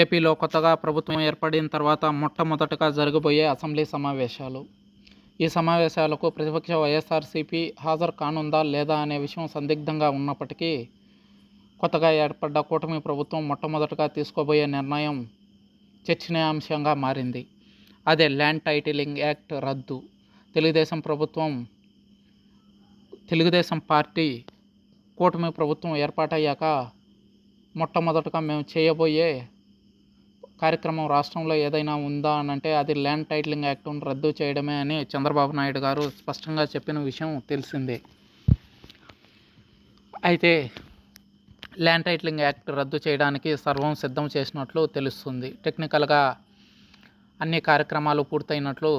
ఏపీలో కొత్తగా ప్రభుత్వం ఏర్పడిన తర్వాత మొట్టమొదటగా జరగబోయే అసెంబ్లీ సమావేశాలు. ఈ సమావేశాలకు ప్రతిపక్ష వైఎస్ఆర్సీపీ హాజరు కానుందా లేదా అనే విషయం సందిగ్ధంగా ఉన్నప్పటికీ కొత్తగా ఏర్పడ్డ కూటమి ప్రభుత్వం మొట్టమొదటగా తీసుకోబోయే నిర్ణయం చర్చనీయాంశంగా మారింది. అదే ల్యాండ్ టైటిలింగ్ యాక్ట్ రద్దు. తెలుగుదేశం ప్రభుత్వం తెలుగుదేశం పార్టీ కూటమి ప్రభుత్వం ఏర్పాటయ్యాక మొట్టమొదటగా మేము చేయబోయే కార్యక్రమం రాష్ట్రంలో ఏదైనా ఉందా అని అంటే అది ల్యాండ్ టైటిలింగ్ యాక్ట్ను రద్దు చేయడమే అని చంద్రబాబు నాయుడు గారు స్పష్టంగా చెప్పిన విషయం తెలిసిందే. అయితే ల్యాండ్ టైటిలింగ్ యాక్ట్ రద్దు చేయడానికి సర్వం సిద్ధం చేసినట్లు తెలుస్తుంది. టెక్నికల్గా అన్ని కార్యక్రమాలు పూర్తయినట్లు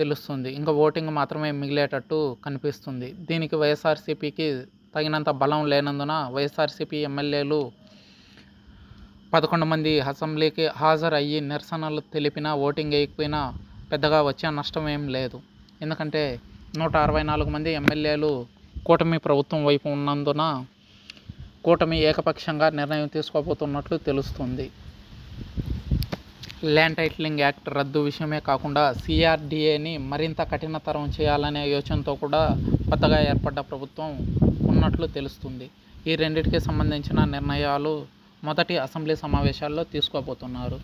తెలుస్తుంది. ఇంకా ఓటింగ్ మాత్రమే మిగిలేటట్టు కనిపిస్తుంది. దీనికి వైఎస్ఆర్సీపీకి తగినంత బలం లేనందున వైఎస్ఆర్సీపీ ఎమ్మెల్యేలు పదకొండు మంది అసెంబ్లీకి హాజరు అయ్యి నిరసనలు తెలిపినా ఓటింగ్ వేయకపోయినా పెద్దగా వచ్చే నష్టం ఏం లేదు. ఎందుకంటే నూట అరవై నాలుగు మంది ఎమ్మెల్యేలు కూటమి ప్రభుత్వం వైపు ఉన్నందున కూటమి ఏకపక్షంగా నిర్ణయం తీసుకోబోతున్నట్లు తెలుస్తుంది. ల్యాండ్ టైటిలింగ్ యాక్ట్ రద్దు విషయమే కాకుండా సిఆర్డిఏని మరింత కఠినతరం చేయాలనే యోచనతో కూడా కొత్తగా ఏర్పడ్డ ప్రభుత్వం ఉన్నట్లు తెలుస్తుంది. ఈ రెండింటికి సంబంధించిన నిర్ణయాలు మొదటి అసెంబ్లీ సమావేశాల్లో తీసుకోబోతున్నారు.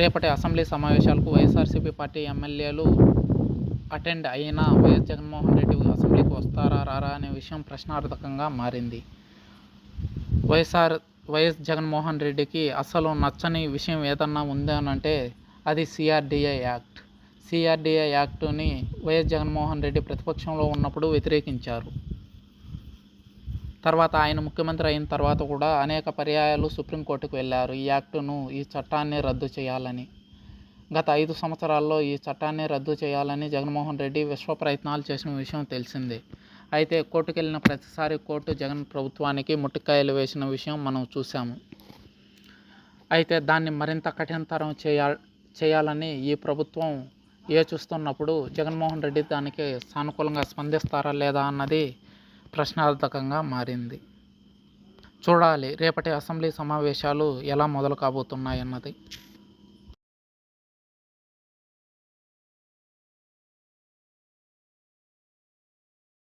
రేపటి అసెంబ్లీ సమావేశాలకు వైఎస్ఆర్సీపీ పార్టీ ఎమ్మెల్యేలు అటెండ్ అయినా వైఎస్ జగన్మోహన్ రెడ్డి అసెంబ్లీకి వస్తారా రారా అనే విషయం ప్రశ్నార్థకంగా మారింది. వైఎస్ఆర్ వైఎస్ జగన్మోహన్ రెడ్డికి అసలు నచ్చని విషయం ఏదన్నా ఉంది అని అంటే అది సిఆర్డిఏ యాక్ట్. సిఆర్డిఏ యాక్టుని వైఎస్ జగన్మోహన్ రెడ్డి ప్రతిపక్షంలో ఉన్నప్పుడు వ్యతిరేకించారు. తర్వాత ఆయన ముఖ్యమంత్రి అయిన తర్వాత కూడా అనేక పర్యాయాలు సుప్రీంకోర్టుకు వెళ్ళారు. ఈ యాక్టును ఈ చట్టాన్ని రద్దు చేయాలని. గత ఐదు సంవత్సరాల్లో ఈ చట్టాన్ని రద్దు చేయాలని జగన్మోహన్ రెడ్డి విశ్వ ప్రయత్నాలు చేసిన విషయం తెలిసిందే. అయితే కోర్టుకు వెళ్ళిన ప్రతిసారి కోర్టు జగన్ ప్రభుత్వానికి ముట్టికాయలు వేసిన విషయం మనం చూసాము అయితే దాన్ని మరింత కఠినతరం చేయా చేయాలని ఈ ప్రభుత్వం ఏ చూస్తున్నప్పుడు జగన్మోహన్ రెడ్డి దానికి సానుకూలంగా స్పందిస్తారా లేదా అన్నది ప్రశ్నార్థకంగా మారింది. చూడాలి రేపటి అసెంబ్లీ సమావేశాలు ఎలా మొదలు కాబోతున్నాయన్నది